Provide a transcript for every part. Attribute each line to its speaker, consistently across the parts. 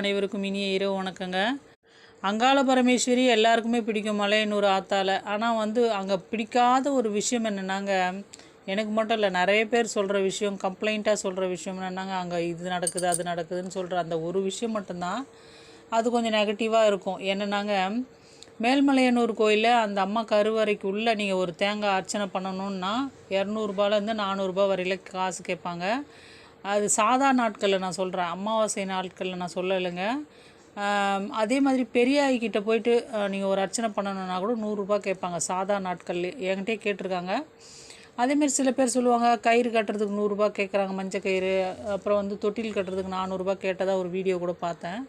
Speaker 1: அனைவருக்கும் இனிய இரவு வணக்கங்க. அங்காள பரமேஸ்வரி எல்லாருக்குமே பிடிக்கும் மலையனூர் ஆத்தால. ஆனால் வந்து அங்கே பிடிக்காத ஒரு விஷயம் என்னென்னாங்க எனக்கு மட்டும் இல்லை நிறைய பேர் சொல்கிற விஷயம் கம்ப்ளைண்ட்டாக சொல்கிற விஷயம் என்னென்னாங்க அங்கே இது நடக்குது அது நடக்குதுன்னு சொல்கிற அந்த ஒரு விஷயம் மட்டும்தான். அது கொஞ்சம் நெகட்டிவாக இருக்கும். என்னென்னாங்க மேல்மலையனூர் கோயிலில் அந்த அம்மா கருவறைக்கு உள்ளே நீங்கள் ஒரு தேங்காய் அர்ச்சனை பண்ணணுன்னா இரநூறுபாலேருந்து நானூறுரூபா வரையில காசு கேட்பாங்க. அது சாதா நாட்களில் நான் சொல்கிறேன் அமாவாசை நாட்களில் நான் சொல்லலைங்க. அதே மாதிரி பெரியாய் கிட்ட போயிட்டு நீங்கள் ஒரு அர்ச்சனை பண்ணணுன்னா கூட நூறுரூபா கேட்பாங்க. சாதா நாட்கள் என்கிட்டே கேட்டிருக்காங்க. அதேமாரி சில பேர் சொல்லுவாங்க கயிறு கட்டுறதுக்கு நூறுரூபா கேட்குறாங்க மஞ்சள் கயிறு. அப்புறம் வந்து தொட்டில் கட்டுறதுக்கு நானூறுரூபா கேட்டதாக ஒரு வீடியோ கூட பார்த்தேன்.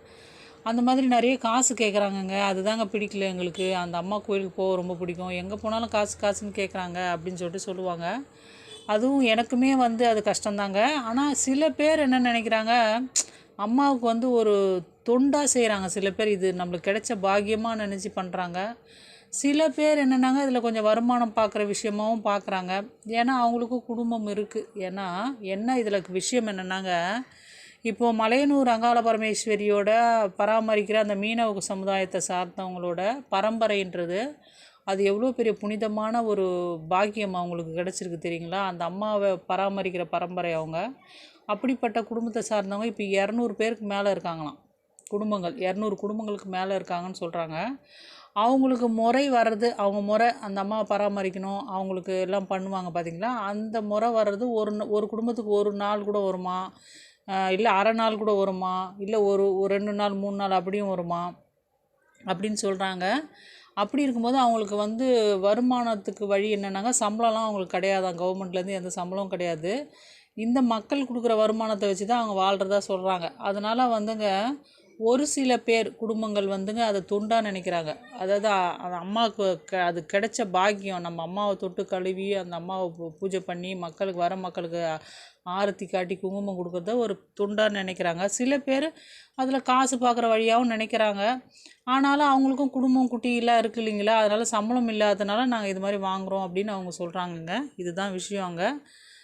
Speaker 1: அந்த மாதிரி நிறைய காசு கேட்குறாங்கங்க. அதுதாங்க பிடிக்கல எங்களுக்கு. அந்த அம்மா கோயிலுக்கு போக ரொம்ப பிடிக்கும். எங்கே போனாலும் காசு காசுன்னு கேட்குறாங்க அப்படின்னு சொல்லிட்டு சொல்லுவாங்க. அதுவும் எனக்குமே வந்து அது கஷ்டம்தாங்க. ஆனால் சில பேர் என்ன நினைக்கிறாங்க அம்மாவுக்கு வந்து ஒரு தொண்டாக செய்கிறாங்க சில பேர் இது நம்மளுக்கு கிடைச்ச பாக்கியமாக நினச்சி பண்ணுறாங்க சில பேர் என்னென்னாங்க இதில் கொஞ்சம் வருமானம் பார்க்குற விஷயமாகவும் பார்க்குறாங்க ஏன்னா அவங்களுக்கும் குடும்பம் இருக்குது ஏன்னா என்ன இதில் விஷயம் என்னென்னாங்க இப்போது மலையனூர் அங்காள பரமேஸ்வரியோட பராமரிக்கிற அந்த மீனவ சமுதாயத்தை சார்ந்தவங்களோட பரம்பரைன்றது அது எவ்வளோ பெரிய புனிதமான ஒரு பாக்கியம் அவங்களுக்கு கிடச்சிருக்கு தெரியுங்களா? அந்த அம்மாவை பராமரிக்கிற பரம்பரை அவங்க. அப்படிப்பட்ட குடும்பத்தை சார்ந்தவங்க இப்போ இரநூறு பேருக்கு மேலே இருக்காங்களாம். குடும்பங்கள் இரநூறு குடும்பங்களுக்கு மேலே இருக்காங்கன்னு சொல்கிறாங்க அவங்களுக்கு முறை வர்றது அவங்க முறை அந்த அம்மாவை பராமரிக்கணும் அவங்களுக்கு எல்லாம் பண்ணுவாங்க பார்த்தீங்களா? அந்த முறை வர்றது ஒரு ஒரு குடும்பத்துக்கு ஒரு நாள் கூட வருமா? இல்லை அரை நாள் கூட வருமா? இல்லை ஒரு ஒரு ரெண்டு நாள் மூணு நாள் அப்படியும் வருமா? அப்படின்னு சொல்கிறாங்க அப்படி இருக்கும்போது அவங்களுக்கு வந்து வருமானத்துக்கு வழி என்னென்னாங்க சம்பளம்லாம் அவங்களுக்கு கிடையாதான் கவர்மெண்ட்லேருந்து எந்த சம்பளமும் கிடையாது. இந்த மக்கள் கொடுக்குற வருமானத்தை வச்சு தான் அவங்க வாழ்கிறதா சொல்கிறாங்க அதனால் வந்துங்க ஒரு சில பேர் குடும்பங்கள் வந்துங்க அதை தொண்டாக நினைக்கிறாங்க. அதாவது அந்த அம்மாவுக்கு க அது கிடைச்ச பாக்கியம். நம்ம அம்மாவை தொட்டு கழுவி அந்த அம்மாவை பூஜை பண்ணி மக்களுக்கு வர மக்களுக்கு ஆரத்தி காட்டி குங்குமம் கொடுக்குறத ஒரு துண்டாக நினைக்கிறாங்க. சில பேர் அதில் காசு பார்க்குற வழியாகவும் நினைக்கிறாங்க. ஆனாலும் அவங்களுக்கும் குடும்பம் குட்டியெல்லாம் இருக்கு இல்லைங்களா? அதனால் சம்பளம் இல்லாததுனால நாங்கள் இது மாதிரி வாங்குகிறோம் அப்படின்னு அவங்க சொல்கிறாங்கங்க இதுதான் விஷயம் அங்கே